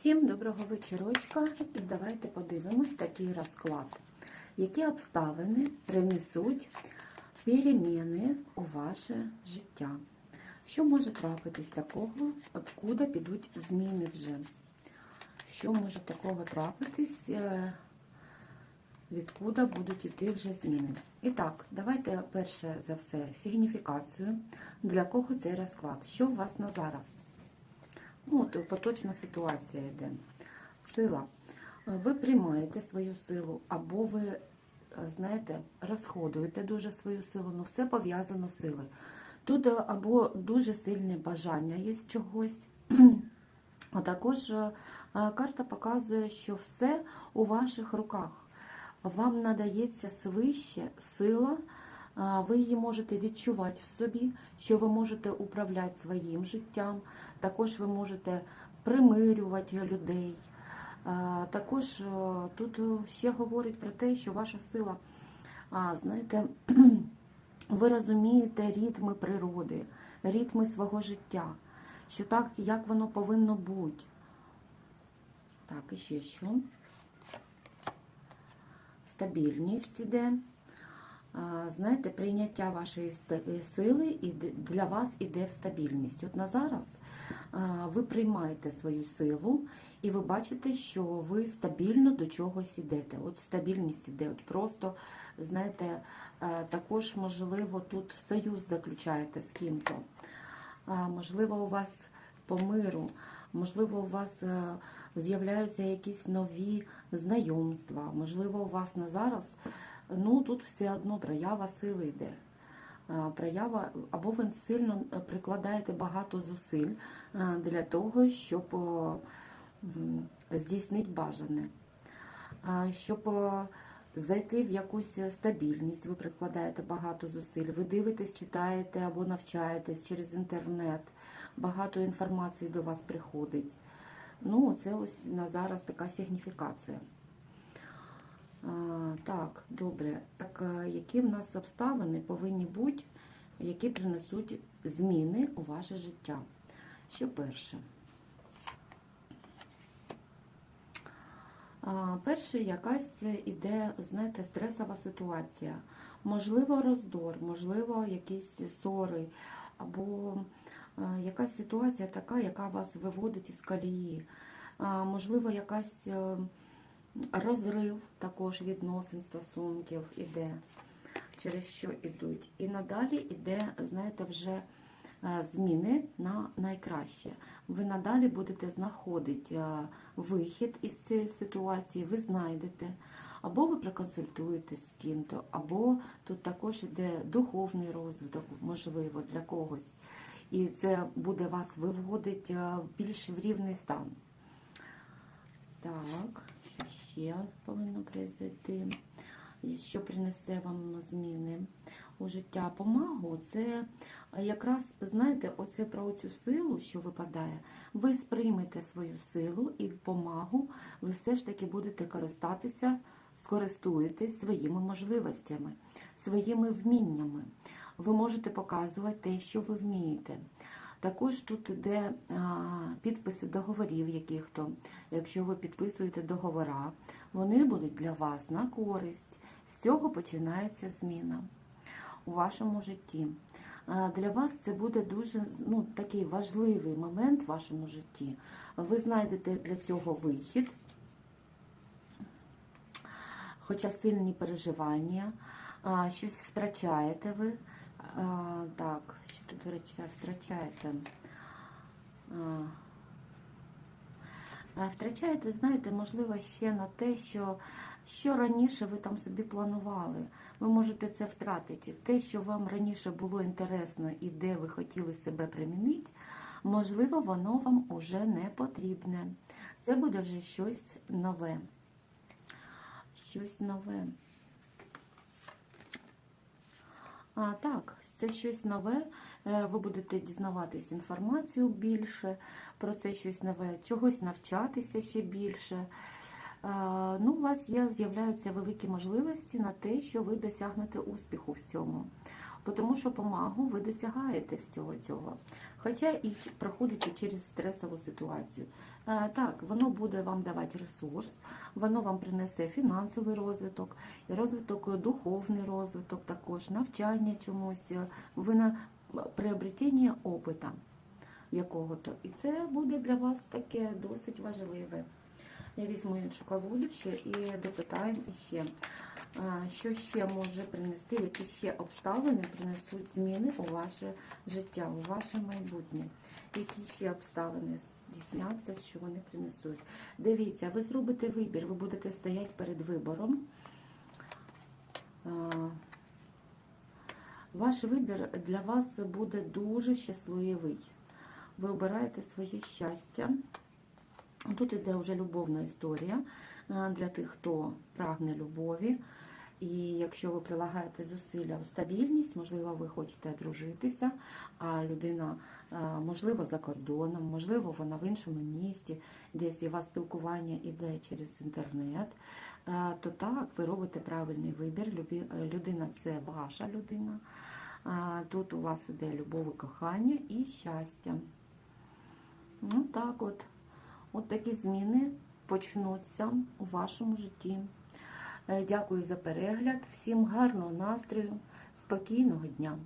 Всім доброго вечорочка. Давайте подивимось такий розклад. Які обставини принесуть переміни у ваше життя? Що може трапитись такого, откуда підуть зміни вже? Що може такого трапитись, е, відкуда будуть іти вже зміни? І так, давайте перше за все сигніфікацію. Для кого цей розклад? Що у вас на зараз? Ну, от поточна ситуація йде. Сила. Ви приймаєте свою силу, або ви, е, знаєте, розходуєте дуже свою силу, ну все пов'язано з силою. Тут е, або дуже сильне бажання є чогось. А також е, карта показує, що все у ваших руках. Вам надається свище сила, ви її можете відчувати в собі, що ви можете управляти своїм життям, також ви можете примирювати людей. Також е, тут е, ще говорить про те, що ваша сила, знаєте, ви розумієте ритми природи, ритми свого життя, що так, як воно повинно бути. Так, і ще що? Стабільність іде. Знаєте, прийняття вашої е, сили іде- для вас іде в стабільність. От на зараз ви приймаєте свою силу і ви бачите, що ви стабільно до чогось ідете. От стабільність іде. От просто, знаєте, е, також, можливо, тут союз заключаєте з ким-то. Можливо, у вас по миру, можливо, у вас е, з'являються якісь нові знайомства, можливо, у вас на зараз, ну тут все одно проява сили йде. Проява, або ви сильно е, прикладаєте багато зусиль е, для того, щоб е, здійснити бажане. Щоб зайти в якусь стабільність, ви прикладаєте багато зусиль. Ви дивитесь, читаєте або навчаєтесь через інтернет. Багато інформації до вас приходить. Ну, це ось на зараз така сигніфікація. Так, добре. Так, які в нас обставини повинні бути, які принесуть зміни у ваше життя? Що перше? Перше, якась іде, знаєте, стресова ситуація. Можливо, роздор, можливо, якісь ссори, або якась ситуація така, яка вас виводить із колії. Можливо, якась е, розрив також відносин, стосунків іде, через що йдуть. І надалі йде, знаєте, вже е, зміни на найкраще. Ви надалі будете знаходити е, вихід із цієї ситуації, ви знайдете. Або ви проконсультуєтесь з ким-то, або тут також йде духовний розвиток, можливо, для когось. І це буде вас виводити е, більш в рівний стан. Так, ще повинно произойти? Що принесе вам зміни у життя? Помагу це якраз, знаєте, оце про цю силу, що випадає. Ви сприймете свою силу і помагу, ви все ж таки будете користатися, скористуєтесь своїми можливостями, своїми вміннями. Ви можете показувати те, що ви вмієте. Також тут йде підписи договорів, яких то, якщо ви підписуєте договора, вони будуть для вас на користь. З цього починається зміна у вашому житті. Для вас це буде дуже ну, такий важливий момент в вашому житті. Ви знайдете для цього вихід, хоча сильні переживання, щось втрачаєте ви. Так, що тут втрача- втрачаєте? А, Втрачаєте, знаєте, можливо, ще на те, що, що раніше ви там собі планували. Ви можете це втратити. Те, що вам раніше було інтересно і де ви хотіли себе примінити, можливо, воно вам уже не потрібне. Це буде вже щось нове. Щось нове. А, так, це щось нове. Е, Ви будете дізнаватись інформацію більше про це щось нове, чогось навчатися ще більше. Е, Ну, у вас є, з'являються великі можливості на те, що ви досягнете успіху в цьому. Тому що помагу ви досягаєте всього цього. Хоча і проходите через стресову ситуацію. Е, Так, воно буде вам давати ресурс, воно вам принесе фінансовий розвиток, розвиток, е, духовний розвиток, також навчання чомусь, е, ви на приобретення опиту якого-то. І це буде для вас таке досить важливе. Я візьму іншу колоду ще і допитаємо іще. Що ще може принести, які ще обставини принесуть зміни у ваше життя, у ваше майбутнє? Які ще обставини здійсняться, що вони принесуть? Дивіться, ви зробите вибір, ви будете стояти перед вибором. Ваш вибір для вас буде дуже щасливий. Ви обираєте своє щастя. Тут іде вже любовна історія е, для тих, хто прагне любові. І якщо ви прилагаєте зусилля у стабільність, можливо, ви хочете одружитися, а людина, е, можливо, за кордоном, можливо, вона в іншому місті, десь і у вас спілкування іде через інтернет, е, то так, ви робите правильний вибір. Людина це ваша людина. Тут у вас іде любов, і кохання і щастя. Ну так от. От такі зміни почнуться у вашому житті. Е, Дякую за перегляд. Всім гарного настрою, спокійного дня.